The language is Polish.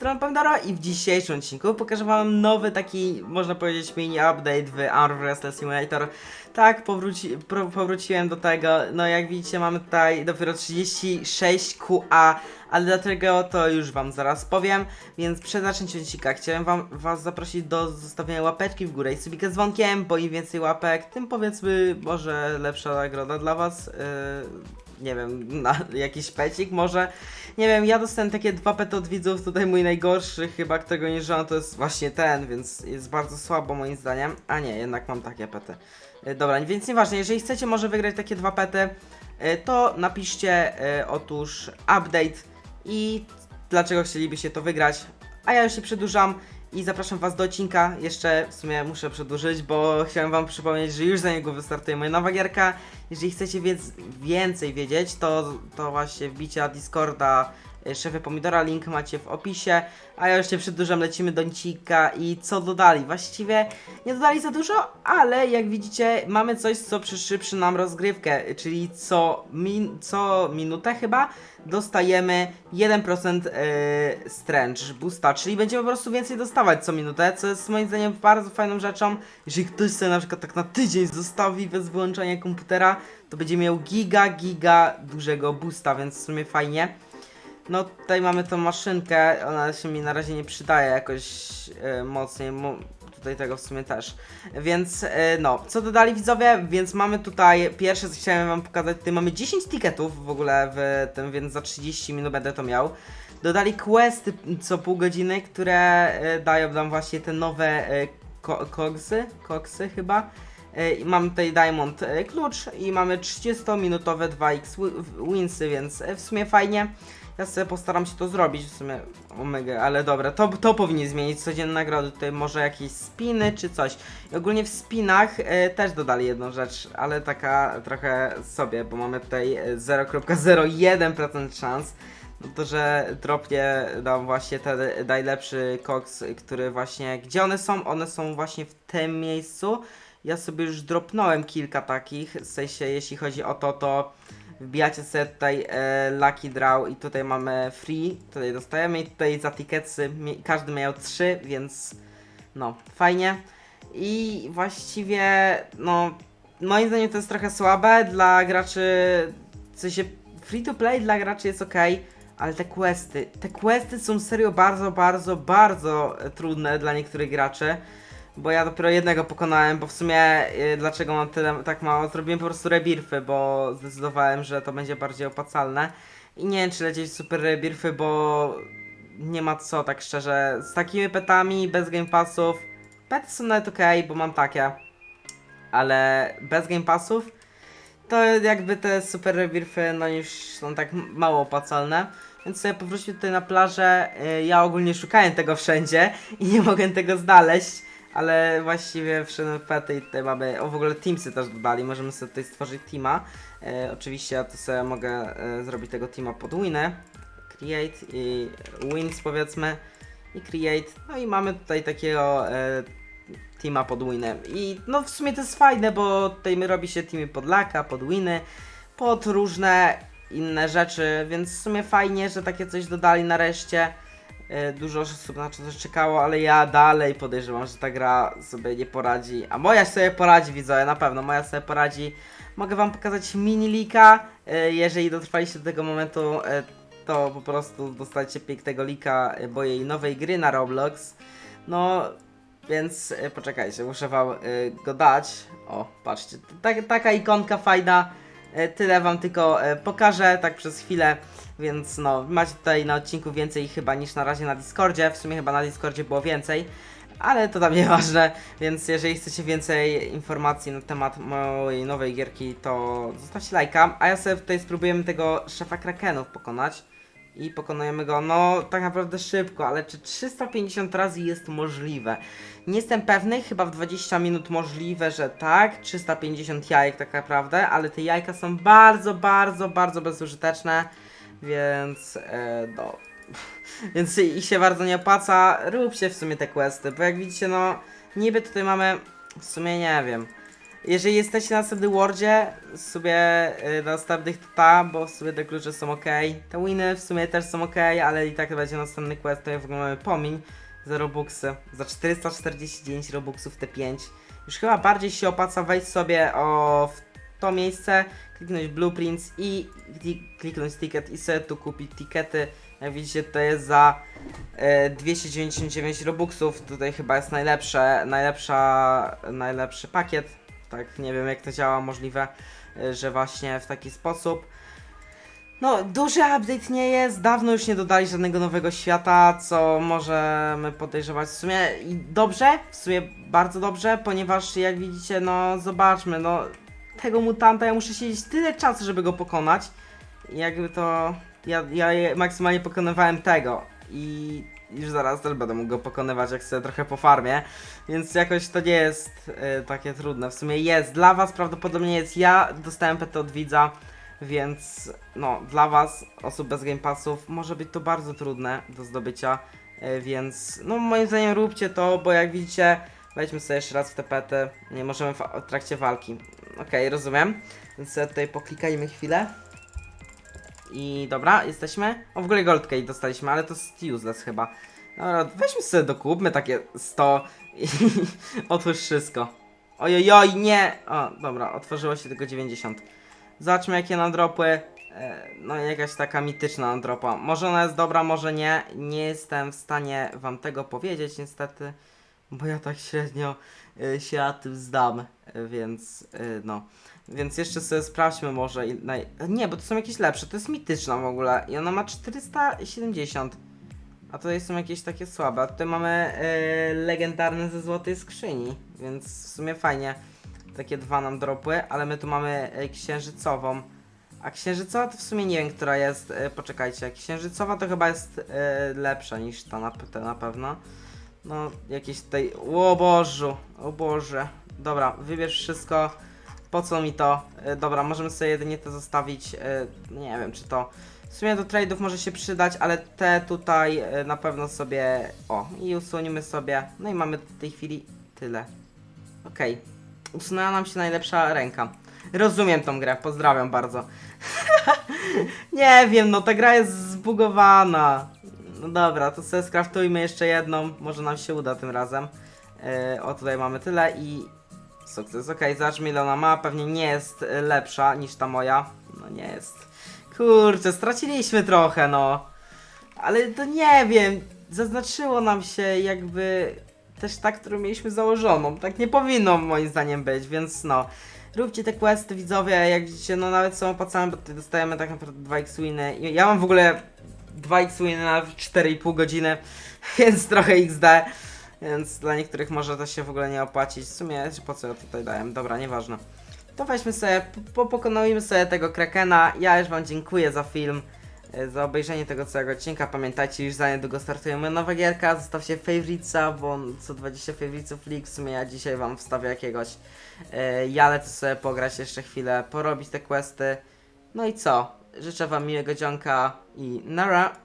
strony Pandora i w dzisiejszym odcinku pokażę wam nowy taki, można powiedzieć, mini update w Arm Wrestling Simulator. Tak, powróci, pro, powróciłem do tego, no jak widzicie mamy tutaj dopiero 36 QA, ale dlaczego to już wam zaraz powiem, więc przed zaczęciem odcinka chciałem wam, was zaprosić do zostawienia łapeczki w górę i subika z dzwonkiem, bo im więcej łapek, tym powiedzmy może lepsza nagroda dla was, yy, nie wiem, na jakiś pecik może. Nie wiem, ja dostałem takie dwa pety od widzów, tutaj mój najgorszy chyba, którego nie żyłem, to jest właśnie ten, więc jest bardzo słabo moim zdaniem. A nie, jednak mam takie pety. E, Dobra, więc nieważne, jeżeli chcecie może wygrać takie dwa pety, e, to napiszcie e, otóż update i dlaczego chcielibyście to wygrać. A ja już się przedłużam i zapraszam was do odcinka. Jeszcze w sumie muszę przedłużyć, bo chciałem wam przypomnieć, że już za niego wystartuje moja nowa gierka. Jeżeli chcecie wiedz, więcej wiedzieć, to, to właśnie wbicie na Discorda szefy Pomidora, link macie w opisie. A ja już się przedłużam, lecimy do Nicika i co dodali? Właściwie nie dodali za dużo, ale jak widzicie mamy coś, co przyszybszy nam rozgrywkę, czyli co, min, co minutę chyba dostajemy 1% yy, strength boosta, czyli będziemy po prostu więcej dostawać co minutę, co jest moim zdaniem bardzo fajną rzeczą. Jeżeli ktoś sobie na przykład tak na tydzień zostawi bez wyłączania komputera, to będzie miał giga, giga dużego boosta, więc w sumie fajnie. No tutaj mamy tą maszynkę, ona się mi na razie nie przydaje jakoś e, mocniej, mo- tutaj tego w sumie też. Więc e, no, co dodali widzowie? Więc mamy tutaj, pierwsze co chciałem wam pokazać, tutaj mamy 10 ticketów w ogóle w tym, więc za 30 minut będę to miał. Dodali questy co pół godziny, które e, dają nam właśnie te nowe e, ko- koksy, koksy chyba. E, I mamy tutaj Diamond e, klucz i mamy 30-minutowe 2x wi- winsy, więc e, w sumie fajnie. Ja sobie postaram się to zrobić w sumie. Omega, ale dobra, to, to powinien zmienić codzienne nagrody. Tutaj może jakieś spiny czy coś. I ogólnie w spinach e, też dodali jedną rzecz, ale taka trochę sobie, bo mamy tutaj e, 0,01% szans. No to, że dropnie nam właśnie ten najlepszy koks, który właśnie. Gdzie one są? One są właśnie w tym miejscu. Ja sobie już dropnąłem kilka takich. W sensie, jeśli chodzi o to, to wbijacie sobie tutaj e, Lucky Draw i tutaj mamy free. Tutaj dostajemy i tutaj za ticketsy każdy miał trzy, więc no, fajnie. I właściwie, no, moim zdaniem to jest trochę słabe dla graczy. W sensie, free to play dla graczy jest ok, ale te questy, te questy są serio bardzo, bardzo, bardzo e, trudne dla niektórych graczy. Bo ja dopiero jednego pokonałem, bo w sumie y, dlaczego mam tyle tak mało? Zrobiłem po prostu rebirfy, bo zdecydowałem, że to będzie bardziej opłacalne. I nie wiem czy lecieć super rebirfy, bo nie ma co tak szczerze. Z takimi petami, bez game passów. Pety są nawet ok, bo mam takie. Ale bez game passów to jakby te super rebirfy no już są tak mało opłacalne. Więc sobie powrócił tutaj na plażę. Y, Ja ogólnie szukałem tego wszędzie i nie mogę tego znaleźć. Ale właściwie w pety i tutaj mamy. O w ogóle Teamsy też dodali. Możemy sobie tutaj stworzyć teama. E, oczywiście ja to sobie mogę e, zrobić tego teama pod winy. Create i wins powiedzmy. I create. No i mamy tutaj takiego e, teama pod winy. I no w sumie to jest fajne, bo tutaj my robi się teamy pod laka, pod winy, pod różne inne rzeczy, więc w sumie fajnie, że takie coś dodali nareszcie. E, Dużo osób na to czekało, ale ja dalej podejrzewam, że ta gra sobie nie poradzi. A moja sobie poradzi, widzowie, na pewno, moja sobie poradzi. Mogę wam pokazać mini lika. E, Jeżeli dotrwaliście do tego momentu, e, to po prostu dostajecie pięknego lika mojej nowej gry na Roblox. No, więc poczekajcie, muszę wam go dać. O, patrzcie, tak, taka ikonka fajna. E, Tyle wam tylko e, pokażę, tak przez chwilę. Więc no, macie tutaj na odcinku więcej chyba niż na razie na Discordzie. W sumie chyba na Discordzie było więcej. Ale to tam nieważne, więc jeżeli chcecie więcej informacji na temat mojej nowej gierki, to zostawcie lajka. A ja sobie tutaj spróbujemy tego szefa Krakenów pokonać. I pokonujemy go, no tak naprawdę szybko, ale czy 350 razy jest możliwe? Nie jestem pewny, chyba w 20 minut możliwe, że tak. 350 jajek tak naprawdę, ale te jajka są bardzo, bardzo, bardzo bezużyteczne, więc e, no. Więc ich się bardzo nie opłaca. Róbcie w sumie te questy, bo jak widzicie, no niby tutaj mamy w sumie nie wiem. Jeżeli jesteście na następnym wardzie, sobie y, na następnych to tam, bo w sumie te klucze są ok. Te winy w sumie też są ok, ale i tak będzie następny quest, to ja w ogóle mamy pomiń za robuxy. Za 449 robuxów te 5. Już chyba bardziej się opłaca wejść sobie o w to miejsce, kliknąć blueprints i klik- kliknąć ticket i sobie tu kupić tikety. Jak widzicie to jest za e, 299 robuxów. Tutaj chyba jest najlepsze, najlepsza, najlepszy pakiet. Tak, nie wiem jak to działa, możliwe, e, że właśnie w taki sposób. No, duży update nie jest, dawno już nie dodali żadnego nowego świata, co możemy podejrzewać w sumie dobrze, w sumie bardzo dobrze, ponieważ jak widzicie, no zobaczmy, no tego mutanta ja muszę siedzieć tyle czasu, żeby go pokonać. Jakby to, ja, ja maksymalnie pokonywałem tego i już zaraz też będę mógł go pokonywać, jak sobie trochę po farmie, więc jakoś to nie jest e, takie trudne. W sumie jest, dla was prawdopodobnie jest, ja dostałem PT od widza, więc no, dla was, osób bez Game Passów, może być to bardzo trudne do zdobycia, e, więc no moim zdaniem róbcie to, bo jak widzicie, wejdźmy sobie jeszcze raz w te pety, nie możemy w, trakcie walki. Okej, rozumiem, więc sobie tutaj poklikajmy chwilę. I dobra, jesteśmy. O, w ogóle goldkę dostaliśmy, ale to jest useless chyba. Dobra, weźmy sobie dokupmy takie 100 i otwórz wszystko. Ojojoj, nie! O, dobra, otworzyło się tylko 90. Zobaczmy jakie nam dropły. E, No jakaś taka mityczna dropa. Może ona jest dobra, może nie. Nie jestem w stanie wam tego powiedzieć niestety. Bo ja tak średnio się na tym zdam. E, Więc e, no. Więc jeszcze sobie sprawdźmy może. Nie, bo to są jakieś lepsze. To jest mityczna w ogóle. I ona ma 470. A tutaj są jakieś takie słabe. A tutaj mamy e, legendarne ze złotej skrzyni. Więc w sumie fajnie. Takie dwa nam dropły, ale my tu mamy e, księżycową. A księżycowa to w sumie nie wiem, która jest. E, poczekajcie, księżycowa to chyba jest e, lepsza niż ta na, te na pewno. No, jakieś tutaj. O Bożu, o Boże. Dobra, wybierz wszystko. Po co mi to? E, dobra, możemy sobie jedynie to zostawić. E, nie wiem, czy to. W sumie do trade'ów może się przydać, ale te tutaj e, na pewno sobie. O, i usuniemy sobie. No i mamy w tej chwili tyle. Okej. Usunęła nam się najlepsza ręka. Rozumiem tą grę, pozdrawiam bardzo. nie wiem, no ta gra jest zbugowana. No dobra, to sobie skraftujmy jeszcze jedną, może nam się uda tym razem. Yy, o, tutaj mamy tyle i sukces. Okej, zobaczmy ile ona ma, pewnie nie jest lepsza niż ta moja. No nie jest. Kurczę, straciliśmy trochę, no. Ale to nie wiem, zaznaczyło nam się jakby też tak, którą mieliśmy założoną. Tak nie powinno moim zdaniem być, więc no. Róbcie te questy widzowie, jak widzicie, no nawet są opłacalne, bo tutaj dostajemy tak naprawdę 2 x-winy. I Ja mam w ogóle 2 x-winy na 4,5 godziny, więc trochę XD. Więc dla niektórych może to się w ogóle nie opłacić. W sumie, po co ja tutaj dałem? Dobra, nieważne. To weźmy sobie, po, pokonujmy sobie tego Krakena. Ja już wam dziękuję za film, e, za obejrzenie tego całego odcinka. Pamiętajcie, już za niedługo startujemy nowa gierka. Zostawcie favoritesa, bo co 20 favoritesów league. W sumie ja dzisiaj wam wstawię jakiegoś. E, Ja lecę sobie pograć jeszcze chwilę, porobić te questy. No i co? Życzę Wam miłego dzionka i nara!